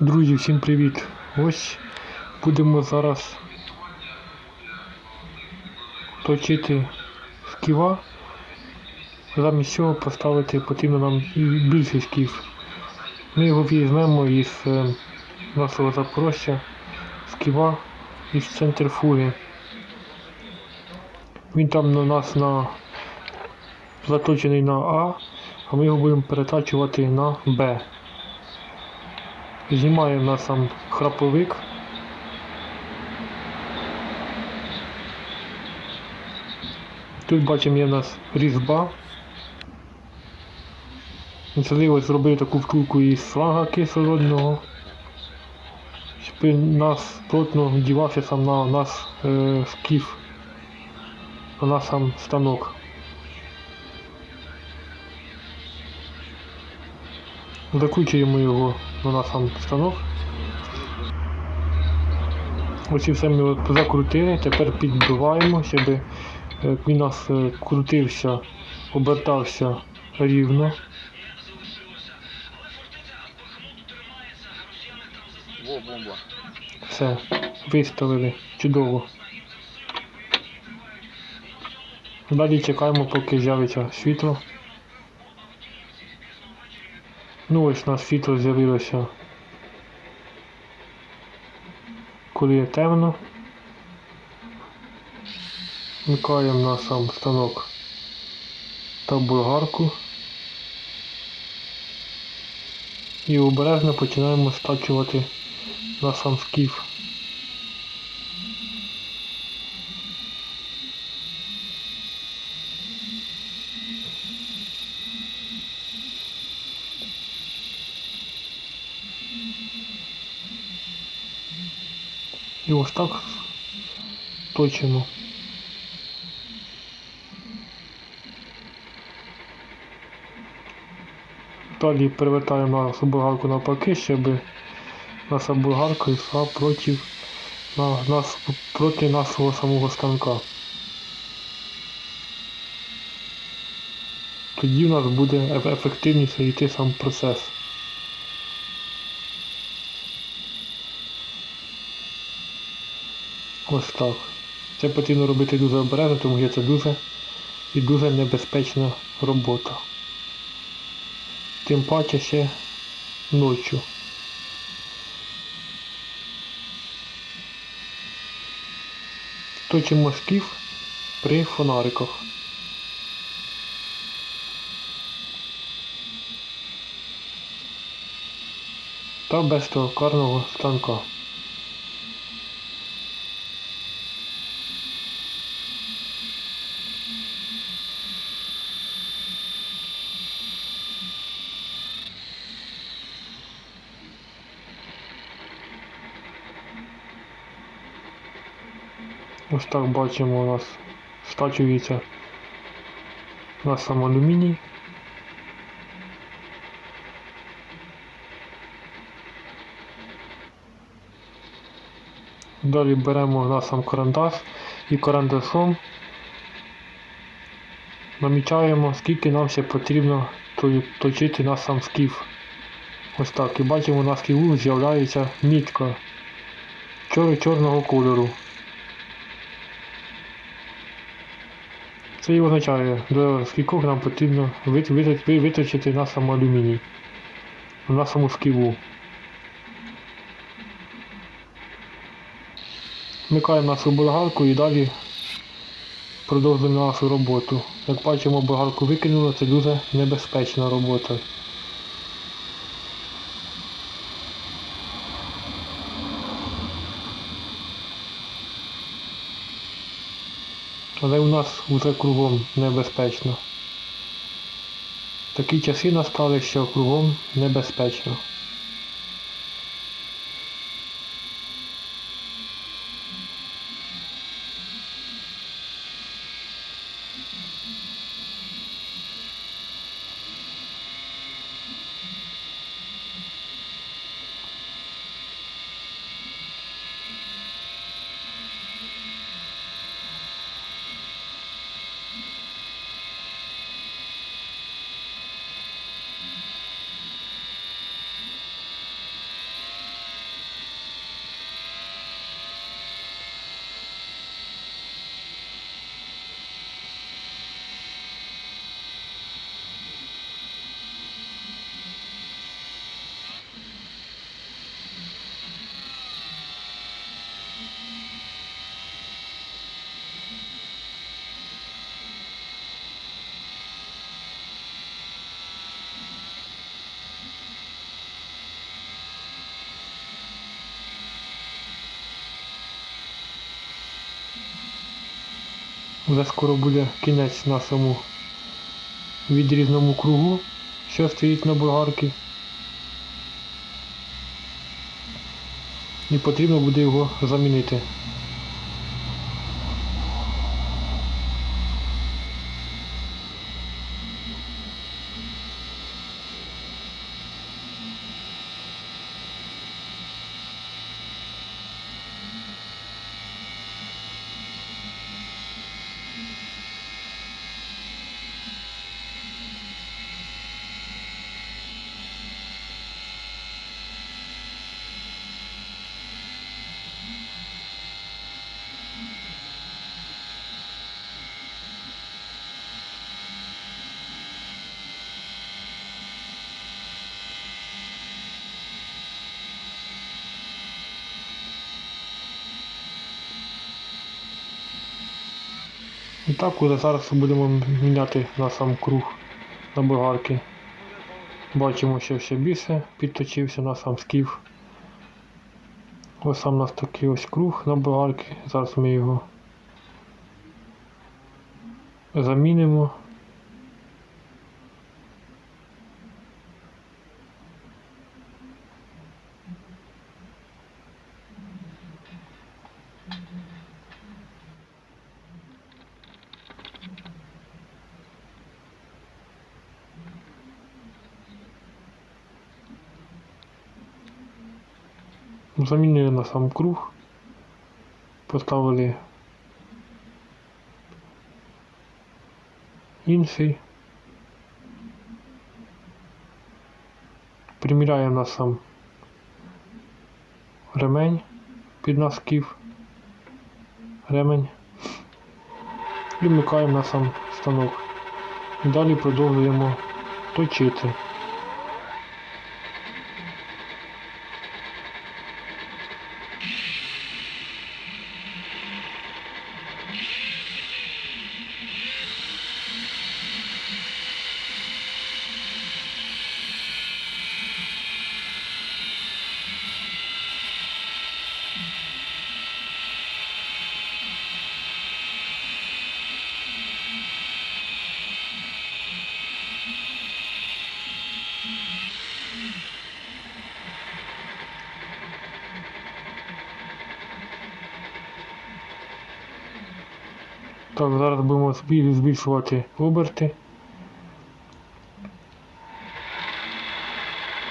Друзі, всім привіт! Ось будемо зараз точити сківа. Замість цього поставити потрібно нам і більший скіф. Ми його візьмемо із е, нашого Запорожжя, сківа із центрифуги. Він там на нас на заточений на А, а ми його будемо перетачувати на Б. Знімає в нас там храповик. Тут бачимо є нас різьба. Можливо зробив таку втулку із шланга кислородного, щоб нас плотно вдівався сам на наш е, скіф, на наш сам станок. Закручуємо його на сам станок. Ось і все ми закрутили, тепер підбиваємо, щоб е, він у нас е, крутився, обертався рівно. Все, виставили. Чудово. Далі чекаємо, поки з'явиться світло. Ну ось у нас світло з'явилося. Коли темно. Вмикаємо на сам станок та бульгарку І обережно починаємо стачувати на сам скіф. І ось так точимо. Далі перевертаємо нашу болгарку навпаки, щоб наша болгарка йшла проти, на, нас, проти нашого самого станка. Тоді в нас буде ефективніше йти сам процес. Ось так. Це потрібно робити дуже обережно, тому що це дуже і дуже небезпечна робота. Тим паче ще ночі. Точимо скіф при фонариках. Та без того карного станка. Ось так бачимо у нас стачується у нас сам алюміній. Далі беремо на сам карандаш і карандашом намічаємо, скільки нам ще потрібно точити на сам скіф. Ось так. І бачимо на сківу з'являється мітка чор- чорного кольору. Це і означає, до скількох нам потрібно вит- вит- ви- виточити на самоалюміній, на саму сківу. Вмикаємо нашу болгарку і далі продовжуємо нашу роботу. Як бачимо, болгарку викинуло, це дуже небезпечна робота. Але у нас вже кругом небезпечно. Такі часи настали, що кругом небезпечно. Вже скоро буде кінець нашому відрізному кругу, що стоїть на болгарці. І потрібно буде його замінити. Так уже зараз будемо міняти на сам круг на болгарки. Бачимо, що ще більше підточився на сам скіф. Ось сам у нас такий ось круг на болгарки. Зараз ми його замінимо. Замінили на сам круг, поставили інший. Приміряємо на сам ремень під носків, ремень і вмикаємо на сам станок. Далі продовжуємо точити. Так, зараз будемо збільшувати оберти.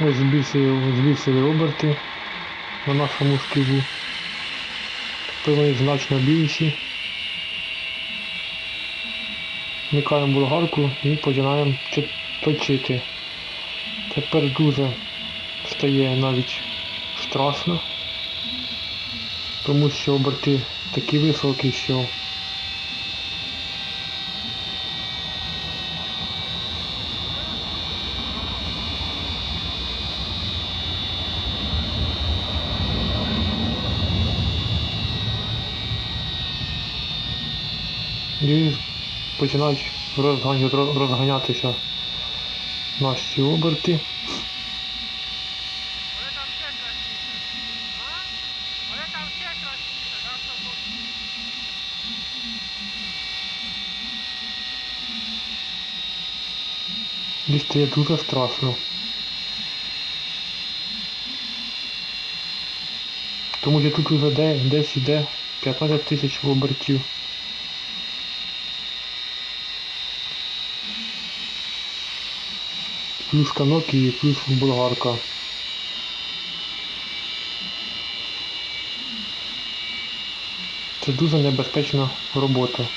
Ось збільшили, збільшили оберти на нашому скибу. Тепер вони значно більші. Вмикаємо болгарку і починаємо чи- точити. Тепер дуже стає навіть страшно, тому що оберти такі високі, що І починають розганятися наші оберти. І стає дуже страшно. Тому що тут вже десь іде 15 тисяч обертів. Плюс канок і плюс болгарка. Це дуже небезпечна робота.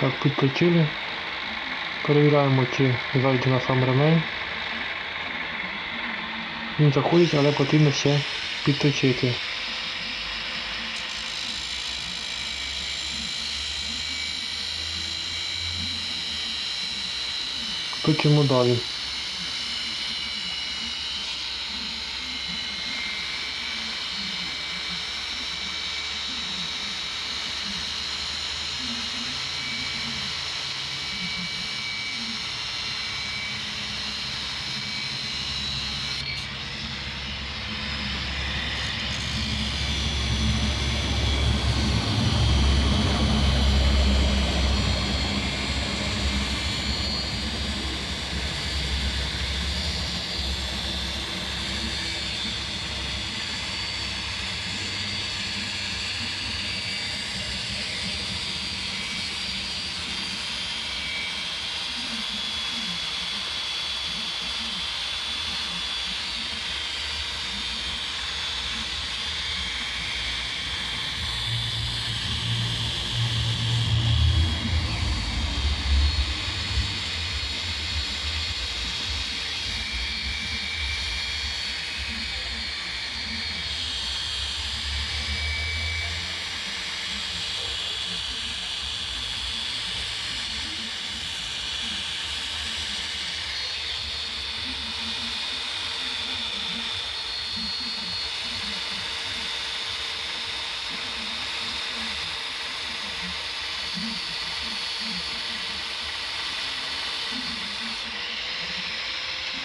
Так, підключили. Перевіряємо, чи зайде на сам ремень. Він заходить, але потрібно ще підточити. Точимо далі.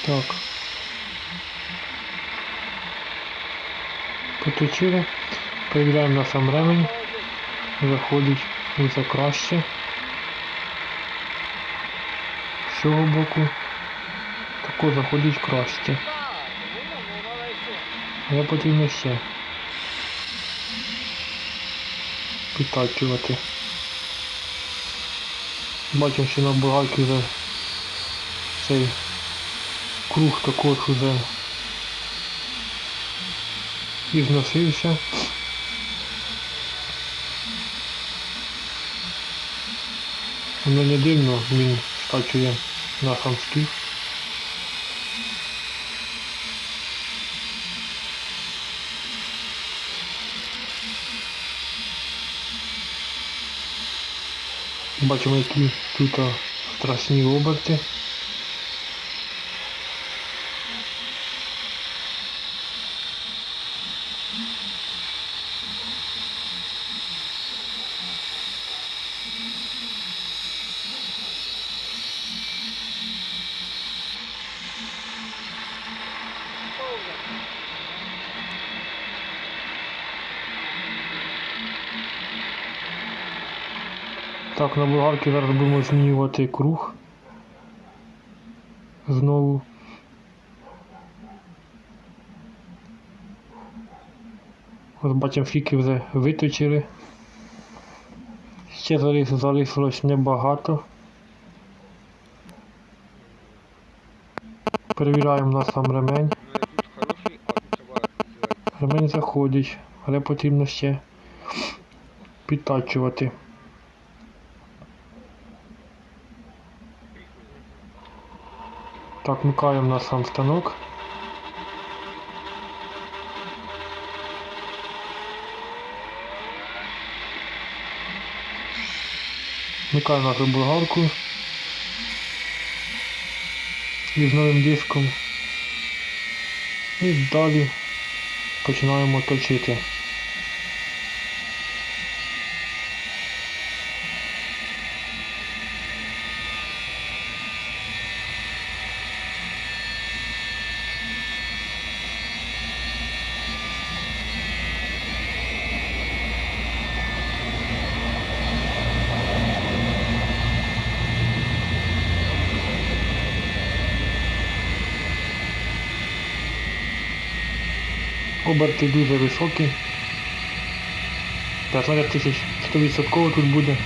Так. Поточили. Перевіряємо на сам ремень. Заходить усе краще. З цього боку. Тако заходить краще. Але потрібно ще підтачувати. Бачимо, що на бугайки вже цей круг також уже і зносився. Воно не дивно, він стачує на сам скіф. Бачимо, які тут страшні оберти. Так, на болгарці зараз будемо змінювати круг. Знову. Ось бачимо, скільки вже виточили. Ще залиш, залишилось небагато. Перевіряємо на сам ремень. Ремень заходить, але потрібно ще підтачувати. Так, вмикаємо на сам станок. Вмикаємо нашу болгарку із новим диском. І далі починаємо точити. Оберти дуже високі. 15 тисяч 100% тут буде.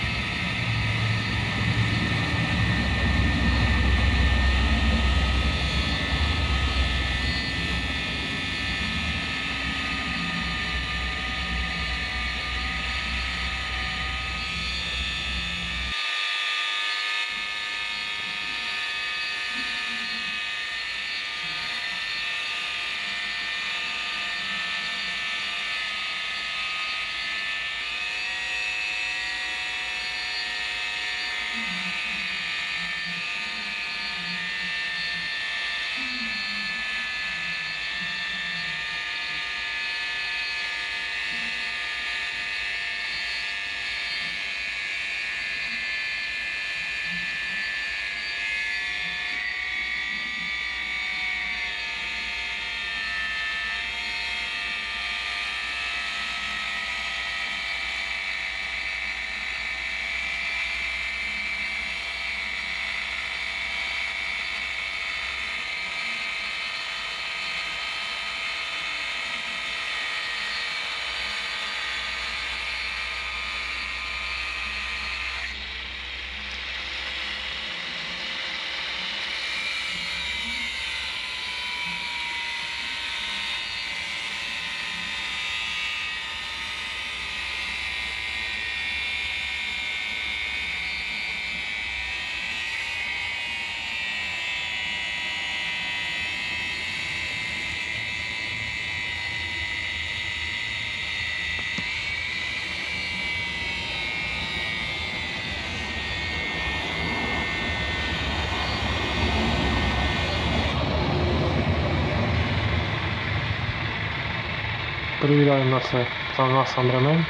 Перевіряємо на все. На сам ремень.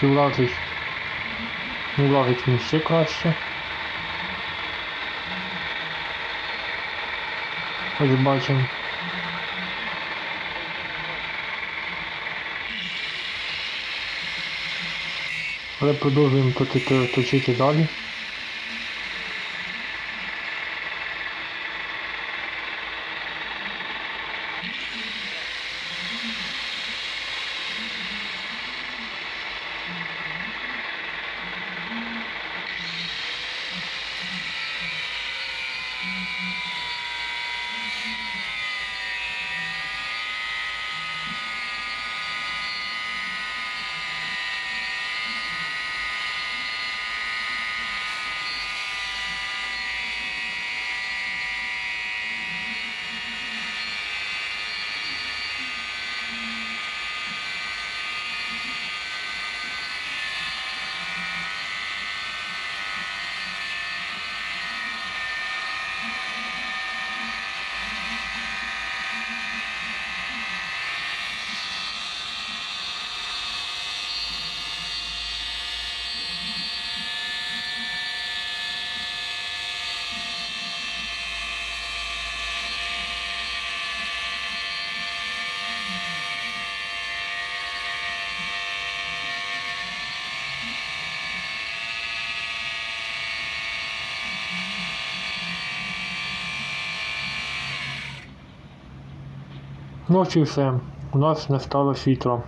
Чи влазить. Не влазить він ще краще. Ось бачимо. Але продовжуємо точити далі. Ночі все. У нас не стало світла.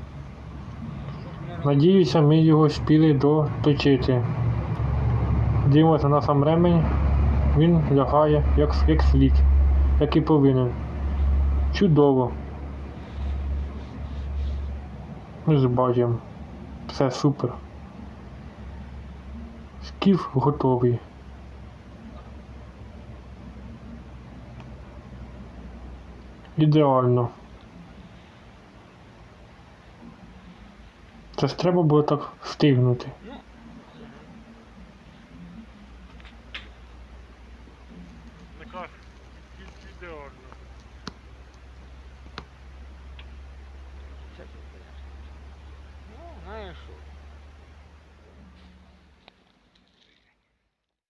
Надіюся, ми його спіли доточити. Дивимося на сам ремень, він лягає як, як слід, як і повинен. Чудово. Ми бачимо. Все супер. Скіф готовий. Ідеально. Це ж треба було так встигнути.